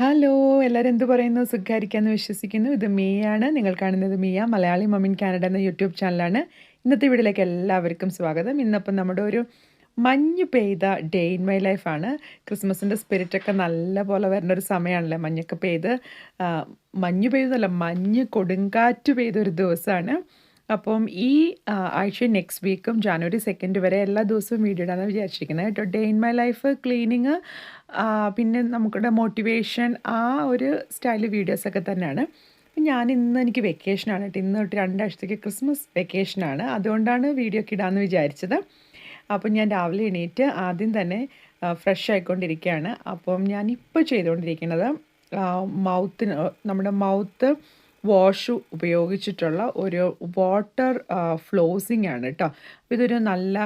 Hello എല്ലാവരും എന്ത് പറയുന്നു? സുഖാരിക്കാന്ന് വിശ്വസിക്കുന്നു. ഇത് മീയാണ്. നിങ്ങൾ കാണുന്നത് Meeya Malayali mom in Canada എന്ന യൂട്യൂബ് ചാനലാണ്. ഇന്നത്തെ വീഡിയോയിലേക്ക് എല്ലാവർക്കും സ്വാഗതം. ഇന്നപ്പം നമ്മുടെ ഒരു മഞ്ഞ് പെയ്ത ഡേ ഇൻ മൈ ലൈഫാണ്. ക്രിസ്മസിന്റെ സ്പിരിറ്റൊക്കെ നല്ല പോലെ വരുന്ന ഒരു സമയമാണല്ലേ മഞ്ഞൊക്കെ പെയ്ത് മഞ്ഞ് പെയ്തല്ല മഞ്ഞ് കൊടുങ്കാറ്റ് പെയ്ത ഒരു ദിവസമാണ്. അപ്പം ഈ ആഴ്ച നെക്സ്റ്റ് വീക്കും ജാനുവരി സെക്കൻഡ് വരെ എല്ലാ ദിവസവും വീഡിയോ ഇടാമെന്ന് വിചാരിച്ചിരിക്കുന്നത് കേട്ടോ. Day in my life cleaning പിന്നെ നമുക്കുടെ മോട്ടിവേഷൻ ആ ഒരു സ്റ്റൈൽ വീഡിയോസൊക്കെ തന്നെയാണ്. ഞാൻ ഇന്ന് എനിക്ക് വെക്കേഷനാണ് കേട്ടോ. ഇന്ന് തൊട്ട് രണ്ടാഴ്ചത്തേക്ക് ക്രിസ്മസ് വെക്കേഷനാണ് അതുകൊണ്ടാണ് വീഡിയോ ഒക്കെ ഇടാമെന്ന് വിചാരിച്ചത്. അപ്പം ഞാൻ രാവിലെ എണീറ്റ് ആദ്യം തന്നെ ഫ്രഷ് ആയിക്കൊണ്ടിരിക്കുകയാണ് അപ്പം ഞാൻ ഇപ്പോൾ ചെയ്തുകൊണ്ടിരിക്കുന്നത് മൗത്തിന് നമ്മുടെ മൗത്ത് വാഷ് ഉപയോഗിച്ചിട്ടുള്ള ഒരു വാട്ടർ ഫ്ലോസിങ് ആണ് കേട്ടോ അപ്പോൾ ഇതൊരു നല്ല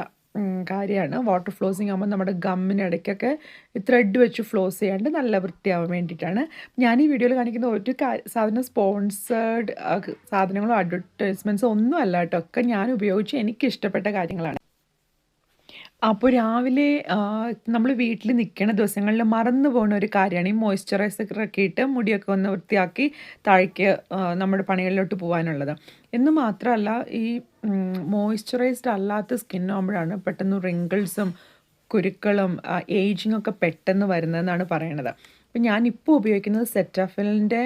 കാര്യമാണ്. വാട്ടർ ഫ്ലോസിങ് ആകുമ്പോൾ നമ്മുടെ ഗമ്മിനിടയ്ക്കൊക്കെ ത്രെഡ് വെച്ച് ഫ്ലോസ് ചെയ്യാണ്ട് നല്ല വൃത്തിയാവാൻ വേണ്ടിയിട്ടാണ്. ഞാൻ ഈ വീഡിയോയിൽ കാണിക്കുന്ന ഒരു സാധനം സ്പോൺസേഡ് സാധനങ്ങളോ അഡ്വർടൈസ്മെന്റ്സോ ഒന്നും അല്ല കേട്ടോ ഒക്കെ ഞാൻ ഉപയോഗിച്ച് എനിക്ക് ഇഷ്ടപ്പെട്ട കാര്യങ്ങളാണ്. അപ്പോൾ രാവിലെ നമ്മൾ വീട്ടിൽ നിൽക്കുന്ന ദിവസങ്ങളിൽ മറന്നു പോകുന്ന ഒരു കാര്യമാണ്. ഈ മോയ്സ്ചറൈസർ ഒക്കെ ഇട്ട് മുടിയൊക്കെ ഒന്ന് വൃത്തിയാക്കി താഴേക്ക് നമ്മുടെ പണികളിലോട്ട് പോകാനുള്ളത് എന്ന് മാത്രമല്ല ഈ മോയ്സ്ചറൈസ്ഡ് അല്ലാത്ത സ്കിൻ ആകുമ്പോഴാണ് പെട്ടെന്ന് റിങ്കിൾസും കുരുക്കളും ഏജിങ് ഒക്കെ പെട്ടെന്ന് വരുന്നതെന്നാണ് പറയണത്. അപ്പം ഞാനിപ്പോൾ ഉപയോഗിക്കുന്നത് സെറ്റാഫിലിന്റെ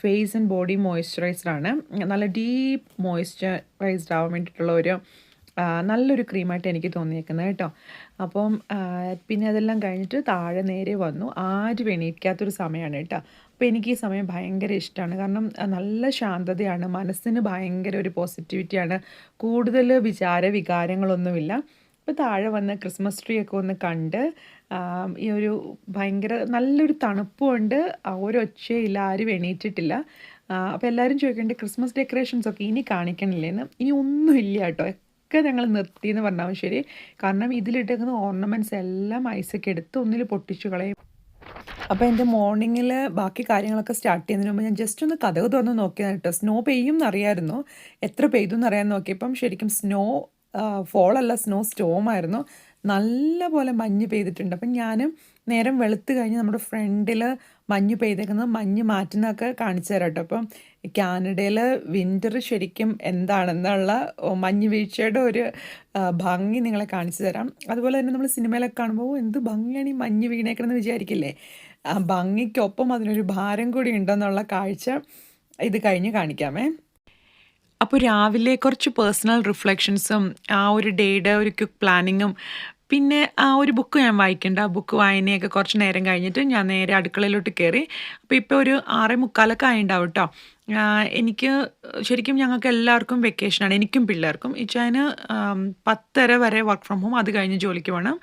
ഫേസ് ആൻഡ് ബോഡി മോയ്സ്ചറൈസറാണ് നല്ല ഡീപ്പ് മോയ്സ്ചറൈസ്ഡ് ആവാൻ വേണ്ടിയിട്ടുള്ള ഒരു നല്ലൊരു ക്രീമായിട്ട് എനിക്ക് തോന്നിയേക്കുന്നത് കേട്ടോ. അപ്പം പിന്നെ അതെല്ലാം കഴിഞ്ഞിട്ട് താഴെ നേരെ വന്നു. ആരും എണീക്കാത്തൊരു സമയമാണ് കേട്ടോ. അപ്പോൾ എനിക്ക് ഈ സമയം ഭയങ്കര ഇഷ്ടമാണ് കാരണം നല്ല ശാന്തതയാണ്. മനസ്സിന് ഭയങ്കര ഒരു പോസിറ്റിവിറ്റിയാണ്. കൂടുതൽ വിചാര വികാരങ്ങളൊന്നുമില്ല. അപ്പോൾ താഴെ വന്ന് ക്രിസ്മസ് ട്രീ ഒക്കെ ഒന്ന് കണ്ട് ഈ ഒരു ഭയങ്കര നല്ലൊരു തണുപ്പുമുണ്ട് ആ, ഒരൊച്ചയില്ല ആരും എണീറ്റിട്ടില്ല. അപ്പോൾ എല്ലാവരും ചോദിക്കേണ്ടത് ക്രിസ്മസ് ഡെക്കറേഷൻസ് ഒക്കെ ഇനി കാണിക്കണില്ലേന്ന്? ഇനി ഒന്നുമില്ല കേട്ടോ. ഒക്കെ ഞങ്ങൾ നിർത്തി എന്ന് പറഞ്ഞാൽ ശരി? കാരണം ഇതിലിട്ടേക്കുന്ന ഓർണമെന്റ്സ് എല്ലാം ഐസൊക്കെ എടുത്ത് ഒന്നിൽ പൊട്ടിച്ചു കളയും. അപ്പോൾ എന്റെ മോർണിംഗിൽ ബാക്കി കാര്യങ്ങളൊക്കെ സ്റ്റാർട്ട് ചെയ്യുന്നതിന് മുമ്പ് ഞാൻ ജസ്റ്റ് ഒന്ന് കഥക് തുറന്ന് നോക്കിയതാണ് കേട്ടോ. സ്നോ പെയ്യും എന്നറിയായിരുന്നു എത്ര പെയ്തു എന്നറിയാൻ നോക്കിയപ്പം ശരിക്കും സ്നോ ഫോളല്ല സ്നോ സ്റ്റോം ആയിരുന്നു. നല്ല പോലെ മഞ്ഞ് പെയ്തിട്ടുണ്ട്. അപ്പം ഞാനും നേരം വെളുത്ത് കഴിഞ്ഞ് നമ്മുടെ ഫ്രണ്ടിൽ മഞ്ഞ് പെയ്തേക്കുന്നത് മഞ്ഞ് മാറ്റുന്നതൊക്കെ കാണിച്ചു തരാം കേട്ടോ. അപ്പം കാനഡയിൽ വിന്റർ ശരിക്കും എന്താണെന്നുള്ള മഞ്ഞ് വീഴ്ചയുടെ ഒരു ഭംഗി നിങ്ങളെ കാണിച്ചു തരാം. അതുപോലെ തന്നെ നമ്മൾ സിനിമയിലൊക്കെ കാണുമ്പോൾ എന്ത് ഭംഗിയാണ് ഈ മഞ്ഞ് വീണേക്കണമെന്ന് വിചാരിക്കില്ലേ? ആ ഭംഗിക്കൊപ്പം അതിനൊരു ഭാരം കൂടി ഉണ്ടെന്നുള്ള കാഴ്ച ഇത് കഴിഞ്ഞ് കാണിക്കാമേ. അപ്പോൾ രാവിലെ കുറച്ച് പേഴ്സണൽ റിഫ്ലക്ഷൻസും ആ ഒരു ഡേയുടെ ഒരു ക്വിക്ക് പ്ലാനിങ്ങും പിന്നെ ആ ഒരു ബുക്ക് ഞാൻ വായിക്കേണ്ട. ആ ബുക്ക് വായനയൊക്കെ കുറച്ച് നേരം കഴിഞ്ഞിട്ട് ഞാൻ നേരെ അടുക്കളയിലോട്ട് കയറി. അപ്പോൾ ഇപ്പോൾ ഒരു ആറേ മുക്കാലൊക്കെ ആയിണ്ടാവും കേട്ടോ എനിക്ക് ശരിക്കും ഞങ്ങൾക്ക് എല്ലാവർക്കും വെക്കേഷനാണ് എനിക്കും പിള്ളേർക്കും. ഇച്ചാന് പത്തര വരെ വർക്ക് ഫ്രം ഹോം അത് കഴിഞ്ഞ് ജോലിക്ക് വേണം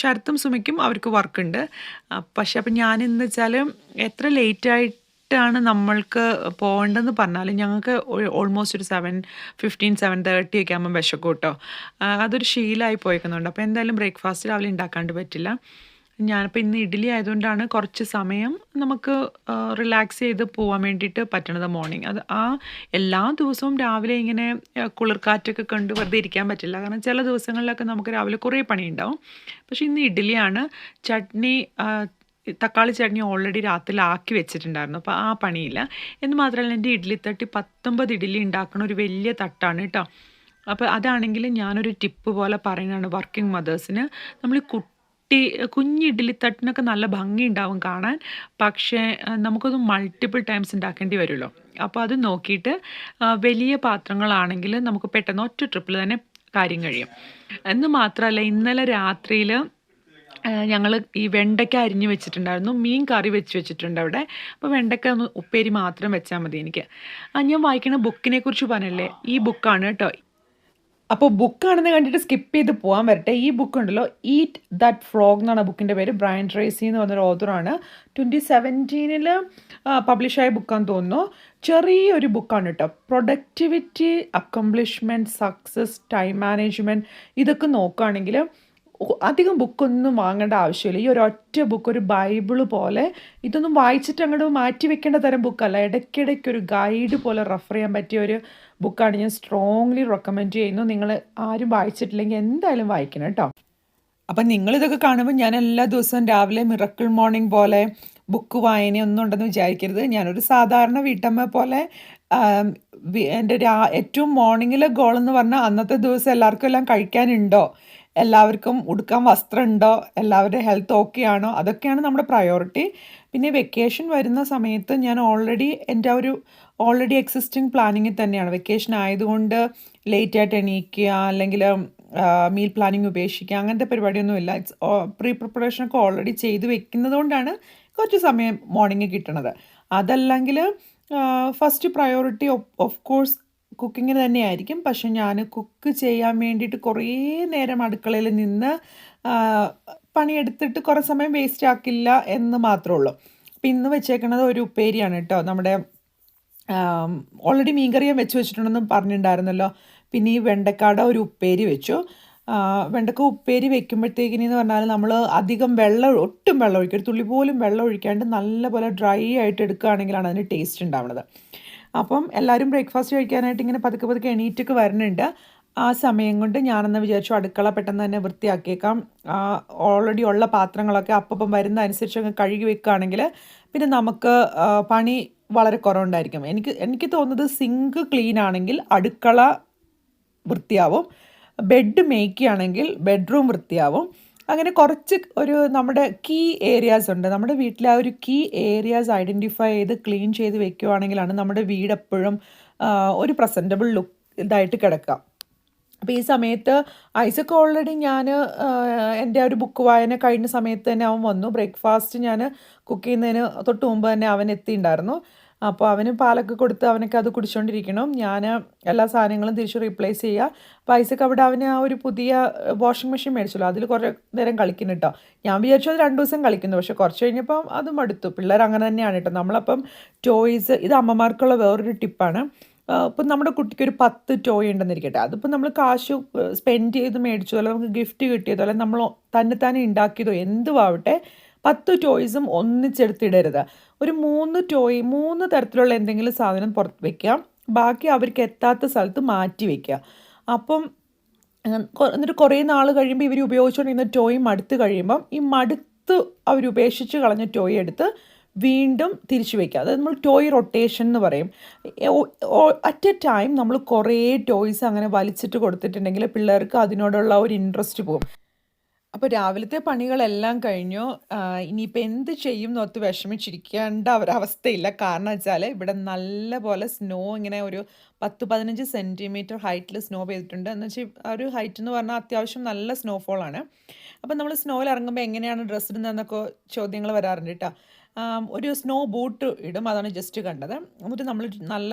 ശരത്തും സുമയ്ക്കും അവർക്ക് വർക്കുണ്ട് പക്ഷെ അപ്പം ഞാനെന്ന് വെച്ചാൽ എത്ര ലേറ്റായിട്ട് ാണ് നമ്മൾക്ക് പോകേണ്ടതെന്ന് പറഞ്ഞാൽ ഞങ്ങൾക്ക് ഓൾമോസ്റ്റ് ഒരു സെവൻ ഫിഫ്റ്റീൻ സെവൻ തേർട്ടി ഒക്കെ ആകുമ്പോൾ വിശക്കും കേട്ടോ ആ, അതൊരു ശീലമായി പോയിക്കുന്നുണ്ട്. അപ്പോൾ എന്തായാലും ബ്രേക്ക്ഫാസ്റ്റ് രാവിലെ ഉണ്ടാക്കാണ്ട് പറ്റില്ല. ഞാനിപ്പോൾ ഇന്ന് ഇഡ്ഡലി ആയതുകൊണ്ടാണ് കുറച്ച് സമയം നമുക്ക് റിലാക്സ് ചെയ്ത് പോകാൻ വേണ്ടിയിട്ട് പറ്റണത് മോർണിംഗ് അത് ആ എല്ലാ ദിവസവും രാവിലെ ഇങ്ങനെ കുളിർക്കാറ്റൊക്കെ കണ്ട് വെറുതെ ഇരിക്കാൻ പറ്റില്ല. കാരണം ചില ദിവസങ്ങളിലൊക്കെ നമുക്ക് രാവിലെ കുറേ പണിയുണ്ടാവും. പക്ഷേ ഇന്ന് ഇഡ്ഡലിയാണ്. ചട്നി തക്കാളി ചട്നി ഓൾറെഡി രാത്രി ആക്കി വെച്ചിട്ടുണ്ടായിരുന്നു. അപ്പോൾ ആ പണിയില്ല. എന്ന് മാത്രമല്ല എന്റെ ഇഡ്ഡലി തട്ടി പത്തൊമ്പത് ഇഡ്ഡലി ഉണ്ടാക്കുന്ന ഒരു വലിയ തട്ടാണ് കേട്ടോ അപ്പോൾ അതാണെങ്കിൽ ഞാനൊരു ടിപ്പ് പോലെ പറയുന്നതാണ് വർക്കിംഗ് മദേഴ്സിന് നമ്മൾ ഈ കുട്ടി കുഞ്ഞ് ഇഡ്ഡലി തട്ടിനൊക്കെ നല്ല ഭംഗി ഉണ്ടാവും കാണാൻ. പക്ഷേ നമുക്കത് മൾട്ടിപ്പിൾ ടൈംസ് ഉണ്ടാക്കേണ്ടി വരുമല്ലോ. അപ്പോൾ അത് നോക്കിയിട്ട് വലിയ പാത്രങ്ങളാണെങ്കിൽ നമുക്ക് പെട്ടെന്ന് ഒറ്റ ട്രിപ്പിൽ തന്നെ കാര്യം കഴിയും. എന്ന് മാത്രമല്ല ഇന്നലെ രാത്രിയിൽ ഞങ്ങൾ ഈ വെണ്ടയ്ക്ക അരിഞ്ഞ് വെച്ചിട്ടുണ്ടായിരുന്നു. മീൻ കറി വെച്ച് വെച്ചിട്ടുണ്ട് അവിടെ. അപ്പോൾ വെണ്ടയ്ക്ക ഒന്ന് ഉപ്പേരി മാത്രം വെച്ചാൽ മതി എനിക്ക്. ഞാൻ വായിക്കുന്ന ബുക്കിനെ കുറിച്ച് പറഞ്ഞല്ലേ? ഈ ബുക്കാണ് കേട്ടോ. അപ്പോൾ ബുക്കാണെന്ന് കണ്ടിട്ട് സ്കിപ്പ് ചെയ്ത് പോകാൻ വരട്ടെ. ഈ ബുക്ക് ഉണ്ടല്ലോ ഈറ്റ് ദാറ്റ് ഫ്രോഗ് എന്നാണ് ബുക്കിന്റെ പേര്. ബ്രയൻ ട്രേസി എന്ന് പറഞ്ഞൊരു ഓതറാണ് ട്വന്റി സെവന്റീനിൽ പബ്ലിഷായ ബുക്കാന്ന് തോന്നുന്നു. ചെറിയൊരു ബുക്കാണ് കേട്ടോ. Productivity accomplishment success time management ഇതൊക്കെ നോക്കുകയാണെങ്കിൽ അധികം ബുക്കൊന്നും വാങ്ങേണ്ട ആവശ്യമില്ല. ഈ ഒരു ഒറ്റ ബുക്ക് ഒരു ബൈബിൾ പോലെ ഇതൊന്നും വായിച്ചിട്ട് അങ്ങോട്ട് മാറ്റി വെക്കേണ്ട തരം ബുക്കല്ല. ഇടയ്ക്കിടയ്ക്ക് ഒരു ഗൈഡ് പോലെ റെഫർ ചെയ്യാൻ പറ്റിയ ഒരു ബുക്കാണ് ഞാൻ സ്ട്രോങ്ലി റെക്കമെൻഡ് ചെയ്യുന്നു. നിങ്ങൾ ആരും വായിച്ചിട്ടില്ലെങ്കിൽ എന്തായാലും വായിക്കണം കേട്ടോ. അപ്പം നിങ്ങളിതൊക്കെ കാണുമ്പോൾ ഞാൻ എല്ലാ ദിവസവും രാവിലെ മിറക്കിൾ മോർണിംഗ് പോലെ ബുക്ക് വായനയൊന്നും ഉണ്ടെന്ന് വിചാരിക്കരുത്. ഞാനൊരു സാധാരണ വീട്ടമ്മ പോലെ എന്റെ രാ ഏറ്റവും മോർണിംഗിലെ ഗോൾ എന്ന് പറഞ്ഞാൽ അന്നത്തെ ദിവസം എല്ലാവർക്കും എല്ലാം കഴിക്കാനുണ്ടോ? എല്ലാവർക്കും ഉടുക്കാൻ വസ്ത്രമുണ്ടോ? എല്ലാവരുടെ ഹെൽത്ത് ഓക്കെ ആണോ? അതൊക്കെയാണ് നമ്മുടെ പ്രയോറിറ്റി പിന്നെ വെക്കേഷൻ വരുന്ന സമയത്ത് ഞാൻ ഓൾറെഡി എന്റെ ഒരു ഓൾറെഡി എക്സിസ്റ്റിംഗ് പ്ലാനിങ്ങിൽ തന്നെയാണ്. വെക്കേഷൻ ആയതുകൊണ്ട് ലേറ്റ് ആയിട്ട് എണീക്കുക അല്ലെങ്കിൽ മീൽ പ്ലാനിങ് ഉപേക്ഷിക്കുക അങ്ങനത്തെ പരിപാടിയൊന്നുമില്ല ഇറ്റ്സ് പ്രീ പ്രിപ്പറേഷനൊക്കെ ഓൾറെഡി ചെയ്ത് വെക്കുന്നതുകൊണ്ടാണ് കുറച്ച് സമയം മോർണിംഗ് കിട്ടണത്. അതല്ലെങ്കിൽ ഫസ്റ്റ് പ്രയോറിറ്റി ഓഫ് കോഴ്സ് കുക്കിങ്ങിന് തന്നെയായിരിക്കും. പക്ഷെ ഞാൻ കുക്ക് ചെയ്യാൻ വേണ്ടിയിട്ട് കുറേ നേരം അടുക്കളയിൽ നിന്ന് പണിയെടുത്തിട്ട് കുറേ സമയം വേസ്റ്റ് ആക്കില്ല എന്ന് മാത്രമേ ഉള്ളൂ. അപ്പം ഇന്ന് വെച്ചേക്കണത് ഒരു ഉപ്പേരിയാണ് കേട്ടോ. നമ്മുടെ ഓൾറെഡി മീൻകറിയാൻ വെച്ച് വെച്ചിട്ടുണ്ടെന്ന് പറഞ്ഞിട്ടുണ്ടായിരുന്നല്ലോ പിന്നെ ഈ വെണ്ടക്കാട ഒരു ഉപ്പേരി വെച്ചു. വെണ്ടക്ക ഉപ്പേരി വെക്കുമ്പോഴത്തേക്കിനെന്ന് പറഞ്ഞാൽ നമ്മൾ അധികം വെള്ളം ഒട്ടും വെള്ളം ഒഴിക്കും ഒരു തുള്ളി പോലും വെള്ളം ഒഴിക്കാണ്ട് നല്ലപോലെ ഡ്രൈ ആയിട്ട് എടുക്കുകയാണെങ്കിലാണ് അതിന് ടേസ്റ്റ് ഉണ്ടാവുന്നത് അപ്പം എല്ലാവരും ബ്രേക്ക്ഫാസ്റ്റ് കഴിക്കാനായിട്ട് ഇങ്ങനെ പതുക്കെ പതുക്കെ എണീറ്റൊക്കെ വരുന്നുണ്ട് ആ സമയം കൊണ്ട് ഞാനെന്ന് വിചാരിച്ചു അടുക്കള പെട്ടെന്ന് തന്നെ വൃത്തിയാക്കിയേക്കാം. ഓൾറെഡി ഉള്ള പാത്രങ്ങളൊക്കെ അപ്പം വരുന്ന അനുസരിച്ച് അങ്ങ് കഴുകി വെക്കുകയാണെങ്കിൽ പിന്നെ നമുക്ക് പണി വളരെ കുറവുണ്ടായിരിക്കും. എനിക്ക് എനിക്ക് തോന്നുന്നത് സിങ്ക് ക്ലീൻ ആണെങ്കിൽ അടുക്കള വൃത്തിയാവും. Bed മേയ്ക്കുകയാണെങ്കിൽ bedroom വൃത്തിയാവും. അങ്ങനെ കുറച്ച് ഒരു നമ്മുടെ കീ ഏരിയാസ് ഉണ്ട്. നമ്മുടെ വീട്ടിലെ ആ ഒരു കീ ഏരിയാസ് ഐഡന്റിഫൈ ചെയ്ത് ക്ലീൻ ചെയ്ത് വെക്കുകയാണെങ്കിലാണ് നമ്മുടെ വീട് എപ്പോഴും ഒരു പ്രസന്റബിൾ ലുക്ക് ഇതായിട്ട് കിടക്കുക. അപ്പോൾ ഈ സമയത്ത് ഐസക്ക് ഓൾറെഡി ഞാൻ എന്റെ ഒരു ബുക്ക് വായന കഴിഞ്ഞ സമയത്ത് തന്നെ അവൻ വന്നു. ബ്രേക്ക്ഫാസ്റ്റ് ഞാൻ കുക്ക് ചെയ്യുന്നതിന് തൊട്ട് മുമ്പ് തന്നെ അവൻ എത്തിയിട്ടുണ്ടായിരുന്നു അപ്പോൾ അവന് പാലൊക്കെ കൊടുത്ത് അവനൊക്കെ അത് കുടിച്ചുകൊണ്ടിരിക്കണം ഞാൻ എല്ലാ സാധനങ്ങളും തിരിച്ച് റീപ്ലേസ് ചെയ്യുക അപ്പോൾ ഐസക്ക് അവിടെ അവന് ആ ഒരു പുതിയ വാഷിംഗ് മെഷീൻ മേടിച്ചല്ലോ. അതിൽ കുറേ നേരം കളിക്കുന്നു കേട്ടോ ഞാൻ വിചാരിച്ചു അത് രണ്ട് ദിവസം കളിക്കുന്നു. പക്ഷേ കുറച്ച് കഴിഞ്ഞപ്പം അത് മടുത്തു. പിള്ളേർ അങ്ങനെ തന്നെയാണ് കേട്ടോ നമ്മളപ്പം ടോയ്സ് ഇത് അമ്മമാർക്കുള്ള വേറൊരു ടിപ്പാണ്. ഇപ്പം നമ്മുടെ കുട്ടിക്ക് ഒരു പത്ത് ടോയ് ഉണ്ടെന്നിരിക്കട്ടെ അതിപ്പോൾ നമ്മൾ കാശ് സ്പെൻഡ് ചെയ്ത് മേടിച്ചോ അല്ലെങ്കിൽ നമുക്ക് ഗിഫ്റ്റ് കിട്ടിയതോ അല്ലെങ്കിൽ നമ്മൾ തന്നെ തന്നെ ഉണ്ടാക്കിയതോ എന്തുവാവട്ടെ പത്ത് ടോയ്സും ഒന്നിച്ചെടുത്തിടരുത്. ഒരു മൂന്ന് ടോയ് മൂന്ന് തരത്തിലുള്ള എന്തെങ്കിലും സാധനം പുറത്ത് വെക്കുക. ബാക്കി അവർക്ക് എത്താത്ത സ്ഥലത്ത് മാറ്റി വെക്കുക. അപ്പം എന്നിട്ട് കുറേ നാൾ കഴിയുമ്പോൾ ഇവർ ഉപയോഗിച്ചുകൊണ്ടിരുന്ന ടോയ് മടുത്ത് കഴിയുമ്പം ഈ മടുത്ത് അവർ ഉപേക്ഷിച്ച് കളഞ്ഞ ടോയ് എടുത്ത് വീണ്ടും തിരിച്ചു വയ്ക്കുക അതായത് നമ്മൾ ടോയ് റൊട്ടേഷൻ എന്ന് പറയും. അറ്റ് എ ടൈം നമ്മൾ കുറേ ടോയ്സ് അങ്ങനെ വലിച്ചിട്ട് കൊടുത്തിട്ടുണ്ടെങ്കിൽ പിള്ളേർക്ക് അതിനോടുള്ള ഒരു ഇൻട്രസ്റ്റ് പോകും. അപ്പോൾ രാവിലത്തെ പണികളെല്ലാം കഴിഞ്ഞു. ഇനിയിപ്പോൾ എന്ത് ചെയ്യും എന്നോർത്ത് വിഷമിച്ചിരിക്കേണ്ട ഒരവസ്ഥയില്ല കാരണം വെച്ചാൽ ഇവിടെ നല്ല പോലെ സ്നോ ഇങ്ങനെ ഒരു പത്ത് പതിനഞ്ച് സെന്റിമീറ്റർ ഹൈറ്റിൽ സ്നോ പെയ്തിട്ടുണ്ട്. എന്ന് വെച്ചാൽ ആ ഒരു ഹൈറ്റ് എന്ന് പറഞ്ഞാൽ അത്യാവശ്യം നല്ല സ്നോഫോളാണ് അപ്പം നമ്മൾ സ്നോയിൽ ഇറങ്ങുമ്പോൾ എങ്ങനെയാണ് ഡ്രസ്സ് ഇടുന്നതെന്നൊക്കെ ചോദ്യങ്ങൾ വരാറുണ്ട് കേട്ടോ ഒരു സ്നോ ബൂട്ട് ഇടും. അതാണ് ജസ്റ്റ് കണ്ടത്. എന്നിട്ട് നമ്മൾ നല്ല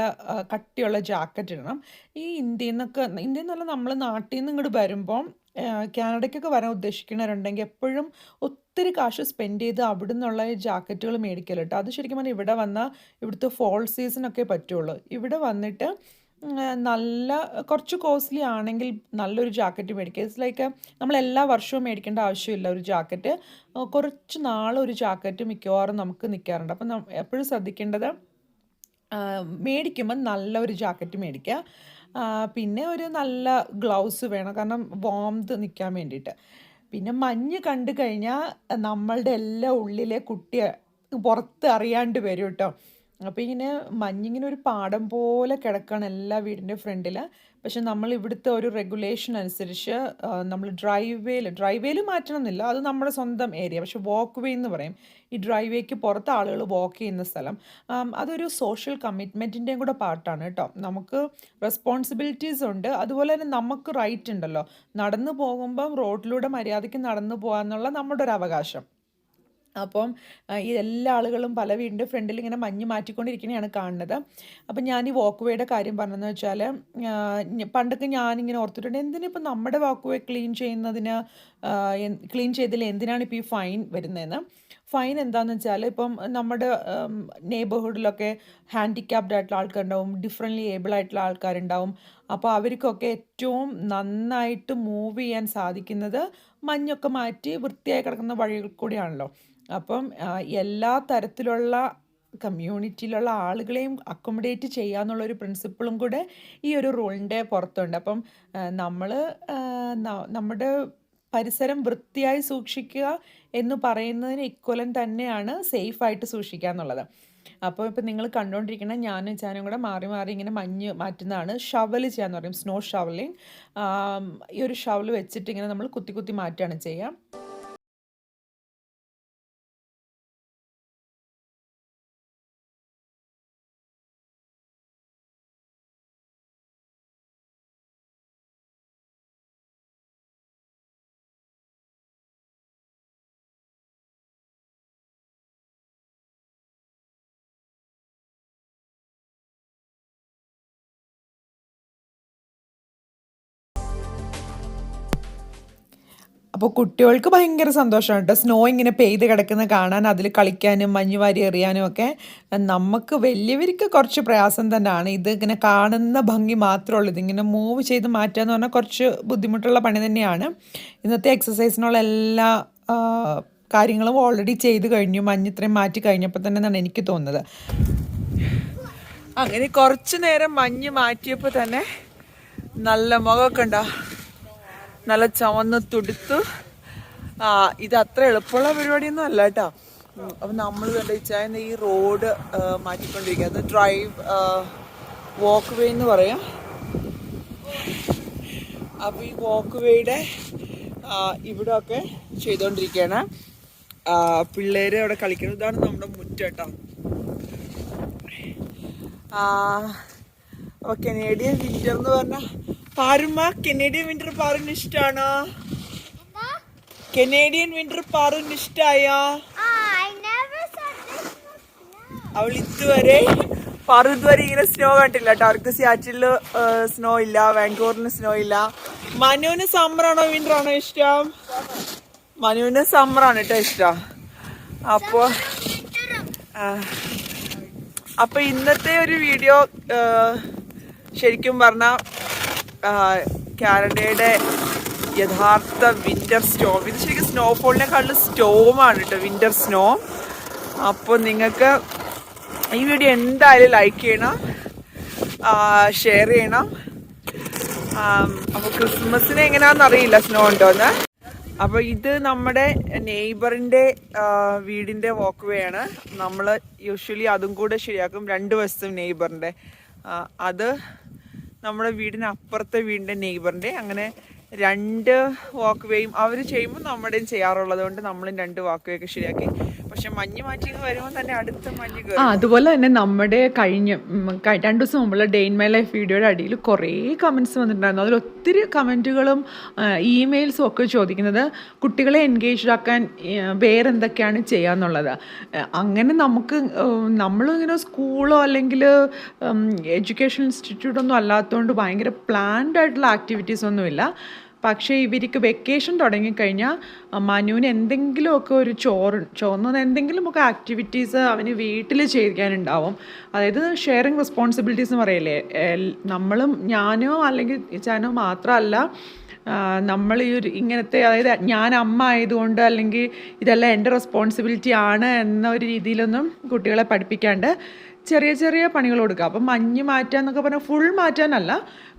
കട്ടിയുള്ള ജാക്കറ്റ് ഇടണം. ഈ ഇന്ത്യയിൽ നിന്നൊക്കെ ഇന്ത്യയിൽ നിന്നല്ല നമ്മൾ നാട്ടിൽ നിന്ന് ഇങ്ങോട്ട് വരുമ്പം കാനഡയ്ക്കൊക്കെ വരാൻ ഉദ്ദേശിക്കുന്നവരുണ്ടെങ്കിൽ എപ്പോഴും ഒത്തിരി കാശ് സ്പെൻഡ് ചെയ്ത് അവിടെ നിന്നുള്ള ജാക്കറ്റുകൾ മേടിക്കൽ കേട്ടോ. അത് ശരിക്കും പറഞ്ഞാൽ ഇവിടെ വന്നാൽ ഇവിടുത്തെ ഫോൾ സീസണൊക്കെ പറ്റുള്ളൂ. ഇവിടെ വന്നിട്ട് നല്ല കുറച്ച് കോസ്റ്റ്ലി ആണെങ്കിൽ നല്ലൊരു ജാക്കറ്റ് മേടിക്കുക. ഇറ്റ്സ് ലൈക്ക് നമ്മൾ എല്ലാ വർഷവും മേടിക്കേണ്ട ആവശ്യമില്ല ഒരു ജാക്കറ്റ്. കുറച്ച് നാൾ ഒരു ജാക്കറ്റ് മിക്കവാറും നമുക്ക് നിൽക്കാറുണ്ട് അപ്പം എപ്പോഴും ശ്രദ്ധിക്കേണ്ടത് മേടിക്കുമ്പോൾ നല്ലൊരു ജാക്കറ്റ് മേടിക്കുക. പിന്നെ ഒരു നല്ല ഗ്ലൗസ് വേണം. കാരണം വാംത് നിൽക്കാൻ വേണ്ടിയിട്ട്. പിന്നെ മഞ്ഞ് കണ്ടു കഴിഞ്ഞാൽ നമ്മളുടെ എല്ലാ ഉള്ളിലെ കുട്ടിയെ പുറത്ത് അറിയാണ്ട് വരും കേട്ടോ അപ്പോൾ ഇങ്ങനെ മഞ്ഞിങ്ങനെ ഒരു പാടം പോലെ കിടക്കുകയാണ് എല്ലാ വീടിന്റെ ഫ്രണ്ടിൽ പക്ഷെ നമ്മൾ ഇവിടുത്തെ ഒരു റെഗുലേഷൻ അനുസരിച്ച് നമ്മൾ ഡ്രൈവ് വേയിൽ ഡ്രൈവ് വേയിൽ മാറ്റണമെന്നില്ല അത് നമ്മുടെ സ്വന്തം ഏരിയ പക്ഷെ വാക്ക് വേ എന്ന് പറയും. ഈ ഡ്രൈവ് വേക്ക് പുറത്ത് ആളുകൾ വാക്ക് ചെയ്യുന്ന സ്ഥലം. അതൊരു സോഷ്യൽ കമ്മിറ്റ്മെന്റിന്റെയും കൂടെ പാർട്ടാണ് കേട്ടോ. നമുക്ക് റെസ്പോൺസിബിലിറ്റീസ് ഉണ്ട്. അതുപോലെ തന്നെ നമുക്ക് റൈറ്റ് ഉണ്ടല്ലോ. നടന്നു പോകുമ്പം റോഡിലൂടെ മര്യാദയ്ക്ക് നടന്നു പോകാന്നുള്ള നമ്മുടെ ഒരു അവകാശം അപ്പം ഈ എല്ലാ ആളുകളും പല വീടിന്റെ ഫ്രണ്ടിൽ ഇങ്ങനെ മഞ്ഞ് മാറ്റിക്കൊണ്ടിരിക്കുന്നതാണ് കാണുന്നത്. അപ്പം ഞാൻ ഈ വാക്ക് വേയുടെ കാര്യം പറഞ്ഞതെന്ന് വെച്ചാൽ പണ്ടൊക്കെ ഞാനിങ്ങനെ ഓർത്തിട്ടുണ്ട് എന്തിനിപ്പോൾ നമ്മുടെ വാക്ക് വേ ക്ലീൻ ചെയ്യുന്നതിന് ക്ലീൻ ചെയ്തതിൽ എന്തിനാണ് ഇപ്പോൾ ഈ ഫൈൻ വരുന്നതെന്ന്? ഫൈൻ എന്താണെന്ന് വെച്ചാൽ ഇപ്പം നമ്മുടെ നെയ്ബർഹുഡിലൊക്കെ ഹാൻഡിക്യാപ്ഡ് ആയിട്ടുള്ള ആൾക്കാരുണ്ടാവും ഡിഫറെന്റ്ലി ഏബിൾ ആയിട്ടുള്ള ആൾക്കാരുണ്ടാവും. അപ്പോൾ അവർക്കൊക്കെ ഏറ്റവും നന്നായിട്ട് മൂവ് ചെയ്യാൻ സാധിക്കുന്നത് മഞ്ഞൊക്കെ മാറ്റി വൃത്തിയായി കിടക്കുന്ന വഴികൾ കൂടിയാണല്ലോ. അപ്പം എല്ലാ തരത്തിലുള്ള കമ്മ്യൂണിറ്റിയിലുള്ള ആളുകളെയും അക്കോമഡേറ്റ് ചെയ്യുക എന്നുള്ളൊരു പ്രിൻസിപ്പിളും കൂടെ ഈ ഒരു റൂളിന്റെ പുറത്തുണ്ട്. അപ്പം നമ്മൾ നമ്മുടെ പരിസരം വൃത്തിയായി സൂക്ഷിക്കുക എന്ന് പറയുന്നതിന് ഇക്വലൻ തന്നെയാണ് സേഫായിട്ട് സൂക്ഷിക്കുക എന്നുള്ളത്. അപ്പോൾ ഇപ്പം നിങ്ങൾ കണ്ടുകൊണ്ടിരിക്കുന്ന ഞാനും ചാനും കൂടെ മാറി മാറി ഇങ്ങനെ മഞ്ഞ് മാറ്റുന്നതാണ്. ഷവൽ ചെയ്യാന്ന് പറയും സ്നോ ഷവലിങ്. ഈ ഒരു ഷവൽ വെച്ചിട്ട് ഇങ്ങനെ നമ്മൾ കുത്തി കുത്തി മാറ്റുകയാണ് ചെയ്യുക. അപ്പോൾ കുട്ടികൾക്ക് ഭയങ്കര സന്തോഷമാണ് കേട്ടോ സ്നോ ഇങ്ങനെ പെയ്ത് കിടക്കുന്ന കാണാൻ അതിൽ കളിക്കാനും മഞ്ഞ് വാരി എറിയാനും ഒക്കെ നമുക്ക് വലിയവർക്ക് കുറച്ച് പ്രയാസം തന്നെയാണ്. ഇത് ഇങ്ങനെ കാണുന്ന ഭംഗി മാത്രമേ ഉള്ളൂ. ഇതിങ്ങനെ മൂവ് ചെയ്ത് മാറ്റുക എന്ന് പറഞ്ഞാൽ കുറച്ച് ബുദ്ധിമുട്ടുള്ള പണി തന്നെയാണ്. ഇന്നത്തെ എക്സസൈസിനുള്ള എല്ലാ കാര്യങ്ങളും ഓൾറെഡി ചെയ്ത് കഴിഞ്ഞു. മഞ്ഞ് ഇത്രയും മാറ്റി കഴിഞ്ഞപ്പോൾ തന്നെ എന്നാണ് എനിക്ക് തോന്നുന്നത്. അങ്ങനെ കുറച്ച് നേരം മഞ്ഞ് മാറ്റിയപ്പോൾ തന്നെ നല്ല മുഖമൊക്കെ ഉണ്ടോ? നല്ല ചവന്ന് തുടുത്ത്. ഇത് അത്ര എളുപ്പമുള്ള പരിപാടിയൊന്നും അല്ല കേട്ടോ. അപ്പം നമ്മൾ കണ്ടുവെച്ചാൽ ഈ റോഡ് മാറ്റിക്കൊണ്ടിരിക്കുക അത് ഡ്രൈവ് വാക്ക് വേ എന്ന് പറയാം. അപ്പോൾ ഈ വാക്ക് വേയുടെ ഇവിടെ ഒക്കെ ചെയ്തുകൊണ്ടിരിക്കുകയാണ് പിള്ളേര് അവിടെ കളിക്കുന്നത് ഇതാണ് നമ്മുടെ മുറ്റം അപ്പോൾ കനേഡിയൻ വിന്റർ എന്ന് പറഞ്ഞാൽ പാറുമ്മ കനേഡിയൻ വിന്റർ പാറുന് ഇഷ്ടാണോ? കനേഡിയൻ വിന്റർ പാറുന് ഇഷ്ടായോ? അവൾ ഇതുവരെ പാറു ഇതുവരെ ഇങ്ങനെ സ്നോ കണ്ടില്ല കേട്ടോ. അവർക്ക് സിയാറ്റിൽ സ്നോ ഇല്ല വാങ്കൂറിന് സ്നോ ഇല്ല. മനുവിന് സമ്മറാണോ വിന്റർ ആണോ ഇഷ്ടം? മനുവിന് സമ്മറാണ് കേട്ടോ ഇഷ്ടം. അപ്പോ അപ്പൊ ഇന്നത്തെ ഒരു വീഡിയോ ശരിക്കും പറഞ്ഞ കാനഡയുടെ യഥാർത്ഥ വിന്റർ സ്റ്റോം ഇത് ശരിക്കും സ്നോഫോളിനെക്കാളും സ്റ്റോമാണ് കേട്ടോ വിന്റർ സ്നോ അപ്പോൾ നിങ്ങൾക്ക് ഈ വീഡിയോ എന്തായാലും ലൈക്ക് ചെയ്യണം ഷെയർ ചെയ്യണം. അപ്പോൾ ക്രിസ്മസിന് എങ്ങനെയാണെന്ന് അറിയില്ല സ്നോ ഉണ്ടോന്ന്. അപ്പോൾ ഇത് നമ്മുടെ നെയ്ബറിന്റെ വീടിന്റെ വാക്ക് വേ ആണ്. നമ്മൾ യൂഷ്വലി അതും കൂടെ ശരിയാക്കും രണ്ട് വശത്തും നെയ്ബറിന്റെ അത് നമ്മുടെ വീടിന് അപ്പുറത്തെ വീടിന്റെ നെയ്ബറിന്റെ അങ്ങനെ രണ്ട് വാക്ക് വേയും അവർ ചെയ്യുമ്പോൾ നമ്മുടെയും ചെയ്യാറുള്ളത് കൊണ്ട് നമ്മളും രണ്ട് വാക്ക് വേ ഒക്കെ ശരിയാക്കി. പക്ഷെ മഞ്ഞ് മാറ്റി വരുമ്പോൾ തന്നെ അടുത്ത മഞ്ഞ് ആ അതുപോലെ തന്നെ നമ്മുടെ കഴിഞ്ഞ രണ്ട് ദിവസം മുമ്പുള്ള ഡേ ഇൻ മൈ ലൈഫ് വീഡിയോയുടെ അടിയിൽ കുറേ കമൻസ് വന്നിട്ടുണ്ടായിരുന്നു. അതിൽ ഒത്തിരി കമന്റുകളും ഇമെയിൽസും ഒക്കെ ചോദിക്കുന്നത് കുട്ടികളെ എൻഗേജ്ഡ് ആക്കാൻ വേറെ എന്തൊക്കെയാണ് ചെയ്യാന്നുള്ളത്. അങ്ങനെ നമുക്ക് നമ്മളിങ്ങനെ സ്കൂളോ അല്ലെങ്കിൽ എഡ്യൂക്കേഷൻ ഇൻസ്റ്റിറ്റ്യൂട്ടൊന്നും അല്ലാത്തതുകൊണ്ട് ഭയങ്കര പ്ലാൻഡ് ആയിട്ടുള്ള ആക്ടിവിറ്റീസ് ഒന്നുമില്ല. പക്ഷേ ഇവർക്ക് വെക്കേഷൻ തുടങ്ങിക്കഴിഞ്ഞാൽ മനുവിന് എന്തെങ്കിലുമൊക്കെ ഒരു ചോറ് ചോർന്നത് എന്തെങ്കിലുമൊക്കെ ആക്ടിവിറ്റീസ് അവന് വീട്ടിൽ ചെയ്യാനുണ്ടാവും. അതായത് ഷെയറിങ് റെസ്പോൺസിബിലിറ്റീസ് എന്ന് പറയല്ലേ നമ്മളും ഞാനോ അല്ലെങ്കിൽ ചാനോ മാത്രമല്ല നമ്മൾ ഈ ഒരു ഇങ്ങനത്തെ അതായത് ഞാൻ അമ്മ ആയതുകൊണ്ട് അല്ലെങ്കിൽ ഇതെല്ലാം എന്റെ റെസ്പോൺസിബിലിറ്റി ആണ് എന്ന ഒരു രീതിയിലൊന്നും കുട്ടികളെ പഠിപ്പിക്കാണ്ട് ചെറിയ ചെറിയ പണികൾ കൊടുക്കുക. അപ്പം മഞ്ഞ് മാറ്റുക എന്നൊക്കെ പറഞ്ഞാൽ ഫുൾ മാറ്റാനല്ല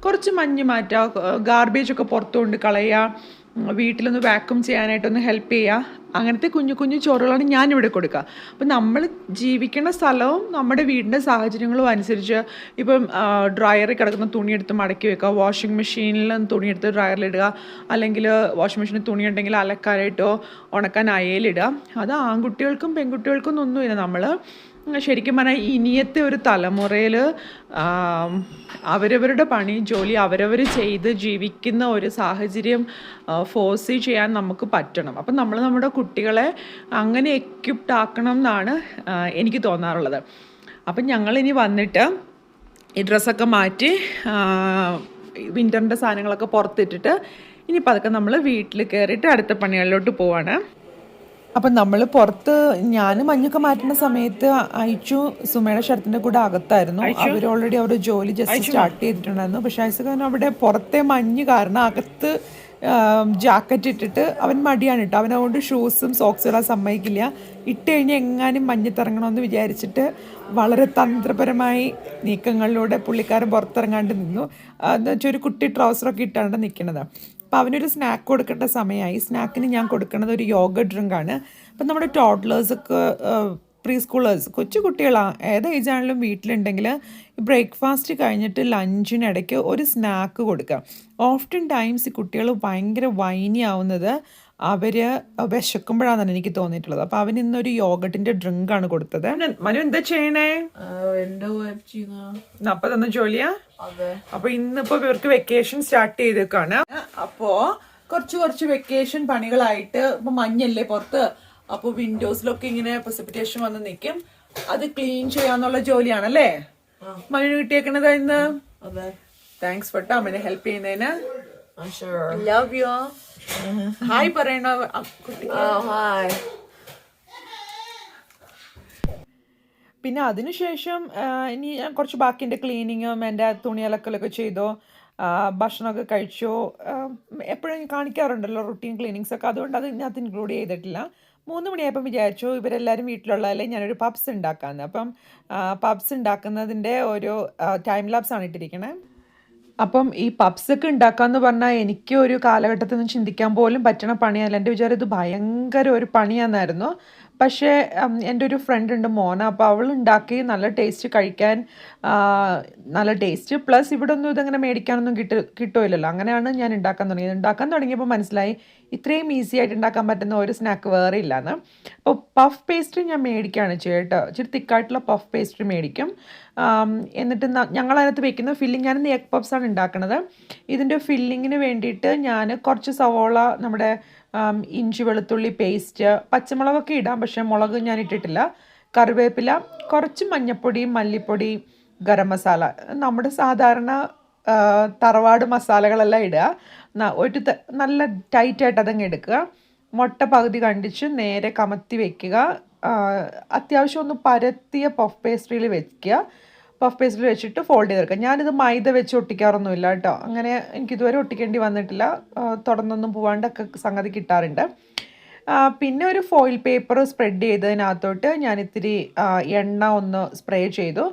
കുറച്ച് മഞ്ഞ് മാറ്റുക ഗാർബേജ് ഒക്കെ പുറത്തുകൊണ്ട് കളയുക വീട്ടിലൊന്ന് വാക്യൂം ചെയ്യാനായിട്ടൊന്ന് ഹെൽപ്പ് ചെയ്യുക. അങ്ങനത്തെ കുഞ്ഞു കുഞ്ഞു ചോറുകളാണ് ഞാനിവിടെ കൊടുക്കുക. അപ്പം നമ്മൾ ജീവിക്കുന്ന സ്ഥലവും നമ്മുടെ വീടിന്റെ സാഹചര്യങ്ങളും അനുസരിച്ച് ഇപ്പം ഡ്രയറിൽ കിടക്കുന്ന തുണിയെടുത്ത് മടക്കി വെക്കുക വാഷിംഗ് മെഷീനിൽ തുണിയെടുത്ത് ഡ്രയറിലിടുക അല്ലെങ്കിൽ വാഷിംഗ് മെഷീനിൽ തുണി ഉണ്ടെങ്കിൽ അലക്കാനായിട്ടോ ഉണക്കാൻ അയലിടുക. അത് ആൺകുട്ടികൾക്കും പെൺകുട്ടികൾക്കും ഒന്നുമില്ല. നമ്മൾ ശരിക്കും പറഞ്ഞാൽ ഇനിയത്തെ ഒരു തലമുറയിൽ അവരവരുടെ പണി ജോലി അവരവർ ചെയ്ത് ജീവിക്കുന്ന ഒരു സാഹചര്യം ഫോഴ്സ് ചെയ്യാൻ നമുക്ക് പറ്റണം. അപ്പം നമ്മൾ നമ്മുടെ കുട്ടികളെ അങ്ങനെ എക്യുപ്ഡ് ആക്കണം എന്നാണ് എനിക്ക് തോന്നാറുള്ളത്. അപ്പം ഞങ്ങളിനി വന്നിട്ട് ഈ ഡ്രസ്സൊക്കെ മാറ്റി വിന്ററിന്റെ സാധനങ്ങളൊക്കെ പുറത്തിട്ടിട്ട് ഇനി പതുക്കെ നമ്മൾ വീട്ടിൽ കയറിയിട്ട് അടുത്ത പണികളിലോട്ട് പോവാണ്. അപ്പം നമ്മൾ പുറത്ത് ഞാൻ മഞ്ഞൊക്കെ മാറ്റുന്ന സമയത്ത് അയച്ചു സുമയുടെ ഷർട്ടിന്റെ കൂടെ അകത്തായിരുന്നു. അവർ ഓൾറെഡി അവരുടെ ജോലി ജസ്റ്റ് സ്റ്റാർട്ട് ചെയ്തിട്ടുണ്ടായിരുന്നു. പക്ഷെ ഐസഖാൻ അവിടെ പുറത്തെ മഞ്ഞ് കാരണം അകത്ത് ജാക്കറ്റ് ഇട്ടിട്ട് അവൻ മടിയാണ് ഇട്ടോ അവൻ അതുകൊണ്ട് ഷൂസും സോക്സുകളും സമ്മതിക്കില്ല. ഇട്ട് കഴിഞ്ഞ് എങ്ങാനും മഞ്ഞത്തിറങ്ങണമെന്ന് വിചാരിച്ചിട്ട് വളരെ തന്ത്രപരമായി നീക്കങ്ങളിലൂടെ പുള്ളിക്കാരൻ പുറത്തിറങ്ങാണ്ട് നിന്നു. എന്ന് വെച്ചാൽ ഒരു കുട്ടി ട്രൗസറൊക്കെ ഇട്ടാണ്ട് നിൽക്കുന്നത് അപ്പോൾ അവനൊരു സ്നാക്ക് കൊടുക്കേണ്ട സമയമായി. സ്നാക്കിന് ഞാൻ കൊടുക്കുന്നത് ഒരു യോഗ ഡ്രിങ്കാണ് അപ്പം നമ്മുടെ ടോഡ്ലേഴ്സൊക്കെ പ്രീ സ്കൂളേഴ്സ് കൊച്ചു കുട്ടികളാണ് ഏത് ഏജാണെങ്കിലും വീട്ടിലുണ്ടെങ്കിൽ ബ്രേക്ക്ഫാസ്റ്റ് കഴിഞ്ഞിട്ട് ലഞ്ചിനിടയ്ക്ക് ഒരു സ്നാക്ക് കൊടുക്കുക. ഓഫ്റ്റൻ ടൈംസ് ഈ കുട്ടികൾ ഭയങ്കര വൈനി ആവുന്നത് അവർ വിശക്കുമ്പോഴാണെന്നാണ് എനിക്ക് തോന്നിയിട്ടുള്ളത്. അപ്പോൾ അവൻ ഇന്നൊരു യോഗട്ടിന്റെ ഡ്രിങ്ക് ആണ് കൊടുത്തത്. മനു എന്താ ചെയ്യണേ? അപ്പൊ തന്ന ജോലിയാ? അതെ. അപ്പൊ ഇന്നിപ്പോ ഇവർക്ക് വെക്കേഷൻ സ്റ്റാർട്ട് ചെയ്തേക്കാണ്. അപ്പോ കുറച്ച് കുറച്ച് വെക്കേഷൻ പണികളായിട്ട് ഇപ്പൊ മഞ്ഞല്ലേ പുറത്ത്? അപ്പൊ വിൻഡോസിലൊക്കെ ഇങ്ങനെ പ്രസിപ്പിറ്റേഷൻ വന്ന് നിൽക്കും അത് ക്ലീൻ ചെയ്യാന്നുള്ള ജോലിയാണല്ലേ? മഴ കിട്ടിയേക്കണത് ഇന്ന്? അതെ. താങ്ക്സ് പെട്ടോ അമ്മനെ ഹെൽപ്പ് ചെയ്യുന്നതിന്. ലവ് യു ഹായ് പറയണോ? hi. പിന്നെ അതിനുശേഷം ഇനി ഞാൻ കുറച്ച് ബാക്കി എന്റെ ക്ലീനിങ്ങും എന്റെ തുണി അലക്കലൊക്കെ ചെയ്തോ ഭക്ഷണമൊക്കെ കഴിച്ചോ എപ്പോഴും കാണിക്കാറുണ്ടല്ലോ റുട്ടീൻ ക്ലീനിങ്സ് ഒക്കെ. അതുകൊണ്ട് അത് ഇതിനകത്ത് ഇൻക്ലൂഡ് ചെയ്തിട്ടില്ല. മൂന്ന് മണിയായപ്പം വിചാരിച്ചു ഇവരെല്ലാവരും വീട്ടിലുള്ളതല്ലേ ഞാനൊരു പബ്സ് ഉണ്ടാക്കാമെന്ന് അപ്പം പബ്സ് ഉണ്ടാക്കുന്നതിന്റെ ഒരു ടൈം ലാപ്സ് ആണ് ഇട്ടിരിക്കണേ. അപ്പം ഈ പബ്സ് ഒക്കെ ഉണ്ടാക്കാന്ന് പറഞ്ഞാൽ എനിക്ക് ഒരു കാലഘട്ടത്തിൽ നിന്ന് ചിന്തിക്കാൻ പോലും പറ്റണ പണിയല്ല എന്റെ വിചാരം ഇത് ഭയങ്കര ഒരു പണിയാന്നായിരുന്നു. പക്ഷേ എന്റെ ഒരു ഫ്രണ്ട് ഉണ്ട് മോന. അപ്പോൾ അവൾ ഉണ്ടാക്കി നല്ല ടേസ്റ്റ് കഴിക്കാൻ നല്ല ടേസ്റ്റ് പ്ലസ് ഇവിടെ ഒന്നും ഇതങ്ങനെ മേടിക്കാനൊന്നും കിട്ടു കിട്ടുമില്ലല്ലോ അങ്ങനെയാണ് ഞാൻ ഉണ്ടാക്കാൻ തുടങ്ങിയത്. ഉണ്ടാക്കാൻ തുടങ്ങിയപ്പോൾ മനസ്സിലായി ഇത്രയും ഈസി ആയിട്ട് ഉണ്ടാക്കാൻ പറ്റുന്ന ഒരു സ്നാക്ക് വേറെ ഇല്ലാന്ന്. അപ്പോൾ പഫ് പേസ്ട്രി ഞാൻ മേടിക്കുകയാണ് ചേട്ടോ. ഇച്ചിരി തിക്കായിട്ടുള്ള പഫ് പേസ്ട്രി മേടിക്കും. എന്നിട്ട് ഞങ്ങൾ അതിനകത്ത് വെക്കുന്ന ഫില്ലിംഗ് ഞാനിന്ന് എഗ് പഫ്സാണ് ഉണ്ടാക്കുന്നത് ഇതിന്റെ ഫില്ലിങ്ങിന് വേണ്ടിയിട്ട് ഞാൻ കുറച്ച് സവോള നമ്മുടെ ഇഞ്ചി വെളുത്തുള്ളി പേസ്റ്റ് പച്ചമുളകൊക്കെ ഇടാം. പക്ഷേ മുളക് ഞാൻ ഇട്ടിട്ടില്ല. കറിവേപ്പില കുറച്ച് മഞ്ഞൾപ്പൊടി മല്ലിപ്പൊടി ഗരം മസാല. നമ്മുടെ സാധാരണ തറവാട് മസാലകളെല്ലാം ഇടുക. ഒരു നല്ല ടൈറ്റായിട്ട് അതങ്ങ് എടുക്കുക. മുട്ട പകുതി കണ്ടിച്ച് നേരെ കമത്തി വെക്കുക. അത്യാവശ്യം ഒന്ന് പരത്തിയ പഫ് പേസ്ട്രിയിൽ വെക്കുക. പഫ് പേസ്ട്രിയിൽ വെച്ചിട്ട് ഫോൾഡ് ചെയ്തെടുക്കുക ഞാനിത് മൈദ വെച്ച് ഒട്ടിക്കാറൊന്നുമില്ല കേട്ടോ. അങ്ങനെ എനിക്കിതുവരെ ഒട്ടിക്കേണ്ടി വന്നിട്ടില്ല. തുടർന്നൊന്നും പോവാണ്ടൊക്കെ സംഗതി കിട്ടാറുണ്ട്. പിന്നെ ഒരു ഫോയിൽ പേപ്പർ സ്പ്രെഡ് ചെയ്തതിനകത്തോട്ട് ഞാൻ ഇത്തിരി എണ്ണ ഒന്ന് സ്പ്രേ ചെയ്തു.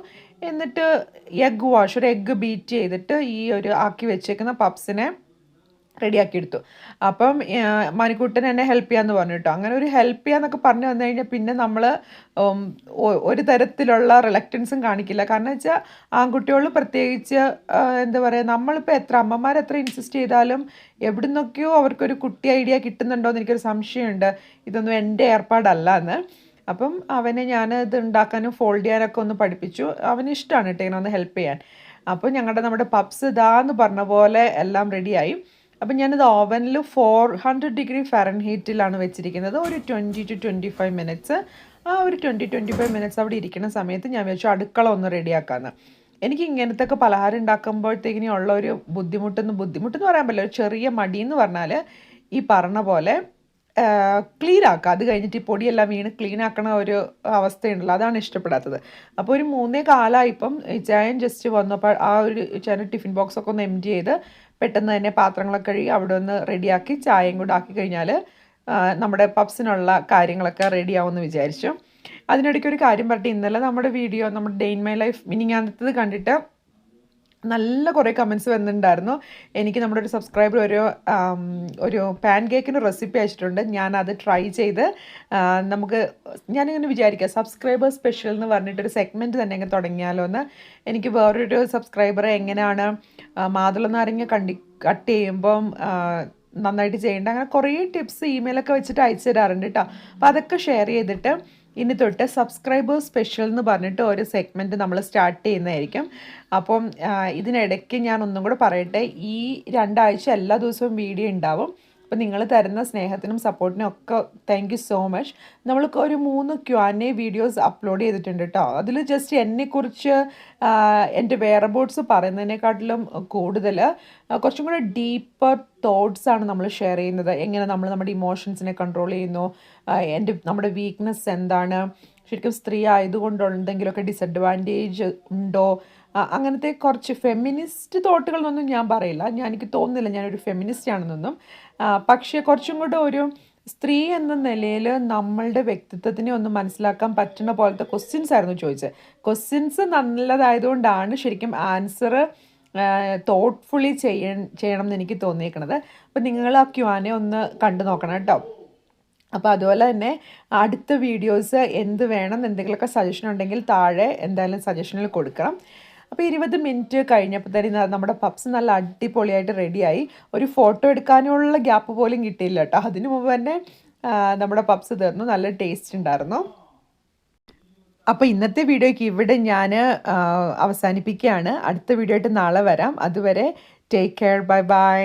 എന്നിട്ട് എഗ് വാഷ് ഒരു എഗ്ഗ് ബീറ്റ് ചെയ്തിട്ട് ഈ ഒരു ആക്കി വെച്ചേക്കുന്ന പപ്സിനെ റെഡിയാക്കി എടുത്തു അപ്പം മണിക്കുട്ടൻ എന്നെ ഹെൽപ്പ് ചെയ്യാന്ന് പറഞ്ഞു കേട്ടോ. അങ്ങനെ ഒരു ഹെൽപ്പ് ചെയ്യാന്നൊക്കെ പറഞ്ഞു വന്നു കഴിഞ്ഞാൽ പിന്നെ നമ്മൾ ഒരു തരത്തിലുള്ള റിലക്റ്റൻസും കാണിക്കില്ല. കാരണം വെച്ചാൽ ആൺകുട്ടികൾ പ്രത്യേകിച്ച് എന്താ പറയുക നമ്മളിപ്പോൾ എത്ര അമ്മമാർ എത്ര ഇൻസിസ്റ്റ് ചെയ്താലും എവിടെ നിന്നൊക്കെയോ അവർക്കൊരു കുട്ടി ഐഡിയ കിട്ടുന്നുണ്ടോ എന്ന് എനിക്കൊരു സംശയമുണ്ട്. ഇതൊന്നും എന്റെ ഏർപ്പാടല്ല എന്ന് അപ്പം അവനെ ഞാൻ ഇത് ഉണ്ടാക്കാനും ഫോൾഡ് ചെയ്യാനൊക്കെ ഒന്ന് പഠിപ്പിച്ചു. അവന് ഇഷ്ടമാണ് കേട്ടോ ഇങ്ങനെ ഒന്ന് ഹെൽപ്പ് ചെയ്യാൻ. അപ്പോൾ ഞങ്ങളുടെ നമ്മുടെ പപ്സ് ഇതാന്ന് പറഞ്ഞ പോലെ എല്ലാം റെഡിയായി അപ്പം ഞാനിത് ഓവനിൽ ഫോർ ഹൺഡ്രഡ് ഡിഗ്രി ഫാരൻഹീറ്റിലാണ് വെച്ചിരിക്കുന്നത്. ഒരു twenty to twenty five minutes ആ ഒരു ട്വന്റി ട്വന്റി ഫൈവ് മിനിറ്റ്സ് അവിടെ ഇരിക്കുന്ന സമയത്ത് ഞാൻ വെച്ചു അടുക്കള ഒന്ന് റെഡിയാക്കാമെന്ന് എനിക്ക് ഇങ്ങനത്തെ ഒക്കെ പലഹാരം ഉണ്ടാക്കുമ്പോഴത്തേക്കിനും ഉള്ള ഒരു ബുദ്ധിമുട്ടെന്ന് ബുദ്ധിമുട്ടെന്ന് പറയാൻ പറ്റില്ല. ഒരു ചെറിയ മടി എന്ന് പറഞ്ഞാൽ ഈ പറഞ്ഞ പോലെ ക്ലീൻ ആക്കുക അത് കഴിഞ്ഞിട്ട് ഈ പൊടിയെല്ലാം വീണ് ക്ലീൻ ആക്കണ ഒരു അവസ്ഥയുണ്ടല്ലോ. അതാണ് ഇഷ്ടപ്പെടാത്തത്. അപ്പോൾ ഒരു മൂന്നേ കാലമായിപ്പം ചായൻ ജസ്റ്റ് വന്നപ്പോൾ ആ ഒരു ചായൻ ടിഫിൻ ബോക്സ് ഒക്കെ ഒന്ന് എം ചെയ്ത് പെട്ടെന്ന് തന്നെ പാത്രങ്ങളൊക്കെ കഴുകി അവിടെ ഒന്ന് റെഡിയാക്കി ചായയും കൂടെ ആക്കി കഴിഞ്ഞാൽ നമ്മുടെ പപ്സിനുള്ള കാര്യങ്ങളൊക്കെ റെഡി ആവുമെന്ന് വിചാരിച്ചു. അതിനിടയ്ക്ക് ഒരു കാര്യം പറഞ്ഞിട്ട് ഇന്നലെ നമ്മുടെ വീഡിയോ നമ്മുടെ ഡെയിൻ മൈ ലൈഫ് മിനിങ്ങാനത്തത് കണ്ടിട്ട് നല്ല കുറേ കമൻസ് വന്നിട്ടുണ്ടായിരുന്നു. എനിക്ക് നമ്മുടെ ഒരു സബ്സ്ക്രൈബർ ഒരു ഒരു പാൻ കേക്കിന് റെസിപ്പി അയച്ചിട്ടുണ്ട്. ഞാനത് ട്രൈ ചെയ്ത് നമുക്ക് ഞാനിങ്ങനെ വിചാരിക്കുക സബ്സ്ക്രൈബർ സ്പെഷ്യൽ എന്ന് പറഞ്ഞിട്ടൊരു സെഗ്മെന്റ് തന്നെ അങ്ങ് തുടങ്ങിയാലോ എന്ന് എനിക്ക് വേറൊരു സബ്സ്ക്രൈബർ എങ്ങനെയാണ് മാതുള നാരങ്ങ കണ്ടി കട്ട് ചെയ്യുമ്പം നന്നായിട്ട് ചെയ്യേണ്ട അങ്ങനെ കുറേ ടിപ്സ് ഇമെയിലൊക്കെ വെച്ചിട്ട് അയച്ചു തരാറുണ്ട് കേട്ടോ അപ്പോൾ അതൊക്കെ ഷെയർ ചെയ്തിട്ട് ഇനി തൊട്ട് സബ്സ്ക്രൈബേഴ്സ് സ്പെഷ്യൽ എന്ന് പറഞ്ഞിട്ട് ഒരു സെഗ്മെന്റ് നമ്മൾ സ്റ്റാർട്ട് ചെയ്യുന്നതായിരിക്കും. അപ്പം ഇതിനിടയ്ക്ക് ഞാൻ ഒന്നും കൂടെ പറയട്ടെ ഈ രണ്ടാഴ്ച എല്ലാ ദിവസവും വീഡിയോ ഉണ്ടാവും. അപ്പം നിങ്ങൾ തരുന്ന സ്നേഹത്തിനും സപ്പോർട്ടിനും ഒക്കെ താങ്ക് യു സോ മച്ച് നമ്മൾക്ക് ഒരു മൂന്ന് Q and A videos upload ചെയ്തിട്ടുണ്ട് കേട്ടോ അതിൽ ജസ്റ്റ് എന്നെക്കുറിച്ച് എന്റെ വെയറബോട്ട്സ് പറയുന്നതിനെക്കാട്ടിലും കൂടുതൽ കുറച്ചും കൂടെ ഡീപ്പർ തോട്ട്സ് ആണ് നമ്മൾ ഷെയർ ചെയ്യുന്നത്. എങ്ങനെ നമ്മൾ നമ്മുടെ ഇമോഷൻസിനെ കൺട്രോൾ ചെയ്യുന്നു എന്റെ നമ്മുടെ വീക്ക്നെസ് എന്താണ് ശരിക്കും സ്ത്രീ ആയതുകൊണ്ട് എന്തെങ്കിലുമൊക്കെ ഡിസഡ്വാന്റേജ് ഉണ്ടോ അങ്ങനത്തെ കുറച്ച് ഫെമിനിസ്റ്റ് തോട്ടുകളൊന്നും ഞാൻ പറയില്ല. ഞാൻ എനിക്ക് തോന്നുന്നില്ല ഞാനൊരു ഫെമിനിസ്റ്റ് ആണെന്നൊന്നും. പക്ഷേ കുറച്ചും കൂടെ ഒരു സ്ത്രീ എന്ന നിലയിൽ നമ്മളുടെ വ്യക്തിത്വത്തിനെ ഒന്ന് മനസ്സിലാക്കാൻ പറ്റുന്ന പോലത്തെ ക്വസ്റ്റ്യൻസ് ആയിരുന്നു ചോദിച്ചത്. ക്വസ്റ്റ്യൻസ് നല്ലതായതുകൊണ്ടാണ് ശരിക്കും ആൻസർ തോട്ട്ഫുള്ളി ചെയ്യ ചെയ്യണം എന്ന് എനിക്ക് തോന്നിയേക്കണത്. അപ്പോൾ നിങ്ങൾ ആ ക്യുവാനെ ഒന്ന് കണ്ടു നോക്കണം കേട്ടോ. അപ്പോൾ അതുപോലെ തന്നെ അടുത്ത വീഡിയോസ് എന്ത് വേണം എന്തെങ്കിലുമൊക്കെ സജഷൻ ഉണ്ടെങ്കിൽ താഴെ എന്തായാലും സജഷനിൽ കൊടുക്കണം. അപ്പോൾ ഇരുപത് മിനിറ്റ് കഴിഞ്ഞപ്പോൾ തന്നെ നമ്മുടെ പപ്സ് നല്ല അടിപൊളിയായിട്ട് റെഡിയായി ഒരു ഫോട്ടോ എടുക്കാനുള്ള ഗ്യാപ്പ് പോലും കിട്ടിയില്ല കേട്ടോ അതിനു മുമ്പ് തന്നെ നമ്മുടെ പപ്സ് തീർന്നു. നല്ല ടേസ്റ്റ് ഉണ്ടായിരുന്നു. അപ്പോൾ ഇന്നത്തെ വീഡിയോയ്ക്ക് ഇവിടെ ഞാൻ അവസാനിപ്പിക്കുകയാണ്. അടുത്ത വീഡിയോ ആയിട്ട് നാളെ വരാം. അതുവരെ ടേക്ക് കെയർ ബൈ ബൈ